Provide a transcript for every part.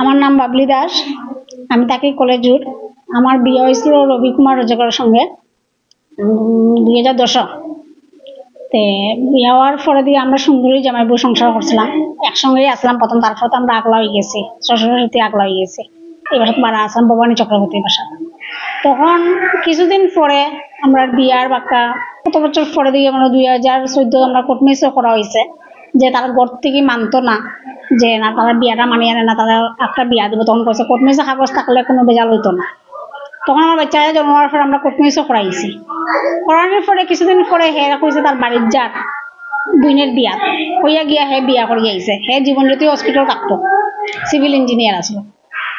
আমার নাম বাবলি দাস। আমি থাকি কলেজুর আমার বিয়ে হয়েছিল রবি কুমার রোজগারের সঙ্গে দুই হাজার দশ। তে বিয়ে হওয়ার পরে দিয়ে আমরা সুন্দরী জামাই বউ সংসার করছিলাম। একসঙ্গেই আসলাম প্রথম, তারপর তো আমরা আগলা হয়ে গেছি। শ্বশুরের আগলা হয়ে গেছি। এবার মারা আসলাম ভবানী চক্রবর্তীর বাসা। তখন কিছুদিন পরে আমরা বিয়ার বাক্কা কত বছর পরে দিয়ে আমরা দুই হাজার চোদ্দ আমরা কোর্ট ম্যারেজও করা হয়েছে যে তারা ঘর থেকে মানতো না। যে না তারা বিয়াটা মানিয়ে আনে না তারা একটা বিয়া দিব, তখন কইছে কোর্ট কাগজ থাকলে কোনো বেজাল হইতো না। তখন আমার জন্ম হওয়ার পর আমরা কোর্ট ম্যারেজও করাইছি করানোর পরে কিছুদিন পরে হে কইছে তার বাড়ির যার দুইনের বিয়া। হইয়া গিয়া হে বিয়া করে আইছে হে জীবনজ্যোতি হসপিটাল থাকতো সিভিল ইঞ্জিনিয়ার আসলো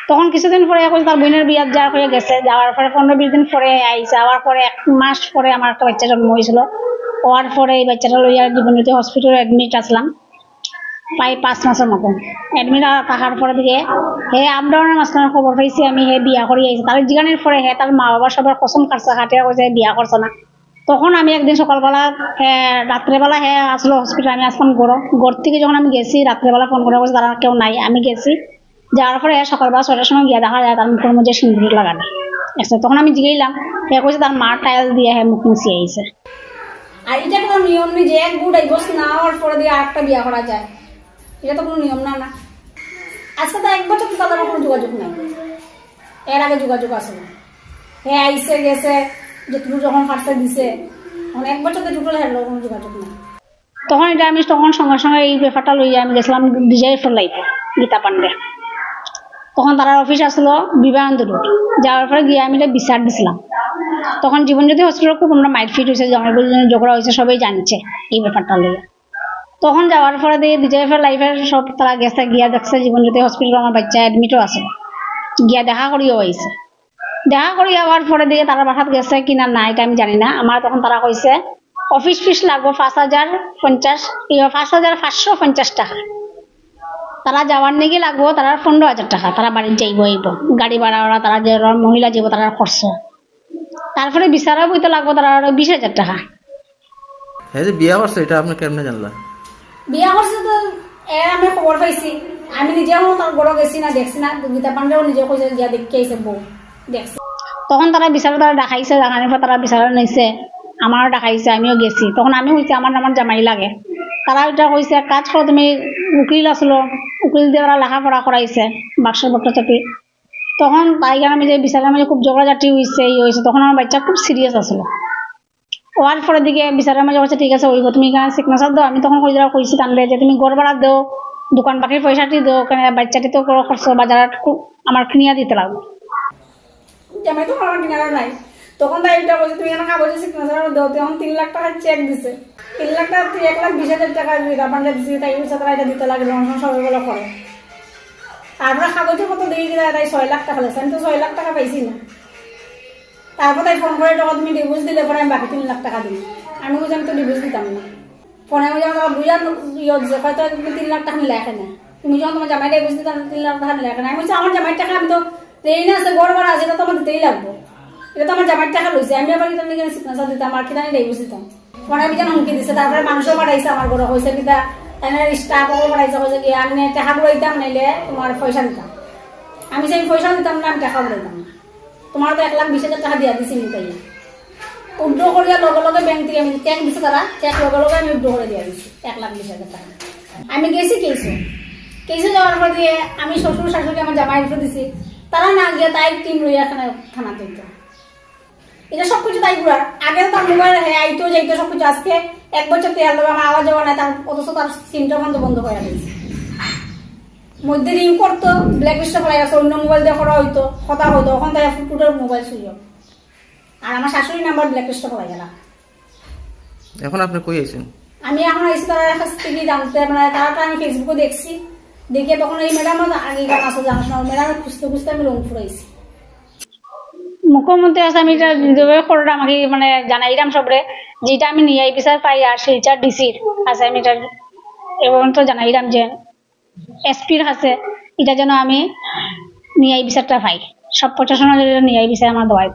তখন কিছুদিন পরে এখন তার বোনের বিয়ার যাওয়ার হয়ে গেছে। যাওয়ার পরে পনেরো বিশ দিন পরে আইসে আবার পরে এক মাস পরে আমার একটা বাচ্চা জন্ম হয়েছিল হওয়ার পরে এই বাচ্চাটা লইয়া জীবনজ্যোতি হসপিটালে অ্যাডমিট আসলাম প্রায় পাঁচ মাসের মতন। অ্যাডমিট থাকার পরে দিকে হে আপ ডাউনের মাঝখানে খবর পাইছি, আমি হে বিয়া করে আইছি তার জিগানের পরে হে তার মা বাবা সবার কসম কাটছে হাটিয়া কইছে বিয়া করছে না। তখন আমি একদিন সকালবেলা রাত্রেবেলা হে আসলো হসপিটাল আমি আসলাম গড় গড় থেকে যখন আমি গেছি রাত্রেবেলা ফোন করে বলছে তারা কেউ নাই। আমি গেছি। যাওয়ার পরে হে সকালবেলা ছয়টার সময় গিয়ে দেখা যায় তার মুখের মধ্যে সিন্দুর লাগানো তখন আমি জিগাইলাম হে কইছে তার মা টাইল দিয়ে হে মুখ মুছিয়ে আইছে আর এটা কোনো নিয়ম নেই যে, এক বুট ডিভোর্স না হওয়ার পরে দিয়ে আরেকটা বিয়া করা যায়। এটা তো কোনো নিয়ম না না। আজকে তো এক বছর তাদের কোনো যোগাযোগ নাই। এর আগে যোগাযোগ আছে না। হে আইসে, গেছে যে তুমি যখন ফার্স্টে দিছে। তখন এক বছর তো ঢুকলে হের, কোনো যোগাযোগ নাই। তখন এটা আমি তখন সঙ্গে সঙ্গে এই ব্যাপারটা লইয়া আমি গেছিলাম বিজয় ফেলাইতে গীতা পান্ডে তখন তার অফিস আসলো বিবেকানন্দ রোড। যাওয়ার পরে গিয়ে আমি এটা বিচার দিছিলাম। তখন জীবনজ্যোতি হসপিটাল খুব আমরা মাইট ফিট হয়েছে জমা ঝগড়া হয়েছে সবাই জানছে এই ব্যাপারটা লইয়া। তখন যাওয়ার পরে দিয়ে বিজয় ফের লাইফের সব তারা গেছে, গিয়া দেখছে জীবনজ্যোতি হসপিটাল আমার বাচ্চা অ্যাডমিটও আছে। গিয়া দেখা করিও আইছে দেখা করি আবার পরে দিয়ে তারা বাসাত গেছে কিনা না এটা আমি জানি না। আমার তখন তারা কইছে অফিস ফিস লাগবো পাঁচ হাজার পঞ্চাশ পাঁচ হাজার পাঁচশো পঞ্চাশ টাকা। তারা যাওয়ার নাকি লাগবো তারা পনেরো হাজার টাকা। তারা বাড়ির যাইব আইব গাড়ি ভাড়া ওরা তারা যে মহিলা যাব তারা খরচ তারপরে বিচারা বইতে লাগবো তারা বিশ হাজার টাকা। হ্যাঁ যে বিয়া করছে এটা আপনি কেমনে জানলা? বিয়া করছে তো এর আমি খবর পাইছি। আমি নিজেও তার বড় গেছি না, দেখছি না। গীতা পান্ডেও নিজে কইছে গিয়া দেখি আইছে বউ তখন তারা বিচারা তারা দেখাইছে দেখানোর পর তারা বিচারা নিছে। আমারও দেখাইছে, আমিও গেছি। তখন আমি হইছে আমার আমার জামাই লাগে। তারা এটা কইছে কাজ করো তুমি উকিল আসলো উকিল দিয়ে তারা লেখাপড়া করাইছে বাক্স বক্র চাপি। তখন তাই কারণে আমি যে বিচারের মাঝে খুব ঝগড়াঝাটি হয়েছে ই হয়েছে তখন আমার বাচ্চা খুব সিরিয়াস আসলো হওয়ার পরের দিকে বিচারের মাঝে বলছে, ঠিক আছে ওইব তুমি এখানে সিগনেচার দাও। আমি তখন কই যারা কইছি তানলে যে তুমি গড় ভাড়া দাও, দোকান পাখির পয়সাটি দাও, কেন বাচ্চাটি তো কোনো খরচ বাজার আমার কিনিয়া দিতে লাগবে। জামাই তো আমার কিনারা নাই। তখন তাই এটা বলছে, তুমি এখানে কাগজে সিগনেচার দাও তখন তিন লাখ টাকা চেক দিছে। তিন লাখ টাকা এক লাখ বিশ হাজার টাকা গীতা পান্ডে দিছে, তাই বলছে তারা এটা দিতে লাগে রংসন সবাইগুলো করে। তারপরে কাগজের মতো দিয়ে দিলে তাই ছয় লাখ টাকা লেছে, আমি তো ছয় লাখ টাকা পাইছি না। তারপর তাই ফোন করে টাকা তুমি ডিভোর্স দিলে, পরে আমি বাকি তিন লাখ টাকা দিই আমি বুঝি আমি তো ডিভোর্স দিতাম না। ফোনে বুঝি আমার বুঝা ইয়ে যে হয়তো তুমি তিন লাখ টাকা লেখে না তুমি যখন তোমার জামাই ডিভোর্স দিতাম তিন লাখ টাকা লেখে না আমি বলছি, আমার জামাইয়ের টাকা আমি তো দেই না আছে গড় ভাড়া আছে, এটা তো আমার দিতেই লাগবো। এটা তো আমার জামাইয়ের টাকা লইছে, আমি আবার কিতাম নিয়ে সিগনেচার দিতাম, আর কিনা ডিভোর্স দিতাম। ফোনে বিজান হুমকি দিছে, তারপরে মানুষও পাঠাইছে আমার ঘরে, হয়েছে কিতা এনে স্টাফও পাঠাইছে, হয়েছে কি? আমি টাকা বুড়াইতাম নাইলে তোমার পয়সা দিতাম। আমি সেই পয়সা দিতাম না, আমি টাকা বুড়াইতাম না। তোমার তো এক লাখ বিশ হাজার টাকা দিয়া দিছি তাই উড্ডো করিয়া লগে লগে ব্যাংক থেকে আমি চেক দিছে তারা চেক লগে লগে আমি উড্ডো করে দিয়া দিছি, এক লাখ বিশ হাজার টাকা। আমি গেছি কেসে কেসে যাওয়ার পর দিয়ে আমি শ্বশুর শাশুড়ি আমার জামাই রেখে দিছি। তারা না গিয়ে তাই টিম লইয়া এখানে থানা দিত এটা সব কিছু তাই ঘুরার আগে তার মোবাইল হ্যাঁ আইতো যাইতো সব কিছু, আজকে এক বছর তেল দেবে, আমার আওয়াজ যাওয়া নাই, তার অথচ তার সিমটা বন্ধ বন্ধ করে দিয়েছে। মধ্যে রিং করতো ব্ল্যাক লিস্টে ফেলাই গেছে অন্য মোবাইল দিয়ে করা হইতো কথা হইতো ওখান থেকে ফুটুটের মোবাইল সুযোগ আর আমার শাশুড়ি নাম্বার ব্ল্যাক লিস্টে ফেলাই গেলাম এখন আপনি কই আইছেন আমি এখন আইসি তার কাছ থেকে জানতে মানে তারাটা আমি ফেসবুকে দেখছি। দেখে তখন এই ম্যাডাম আগে গান আসো জানাস না ম্যাডাম খুঁজতে খুঁজতে আমি রংপুর আইসি মুখ্যমন্ত্রী আছে আমি এটা যেভাবে খবরটা আমাকে মানে জানাইলাম সবরে। যেটা আমি নিয়ে বিচার পাই আর শিলচার ডিসির আছে আমি এটা এবং তো জানাইলাম যে এসপির আছে এটা যেন আমি নিয়ে বিচারটা পাই। সব প্রশাসনের নিয়ে বিচার আমার দেওয়াই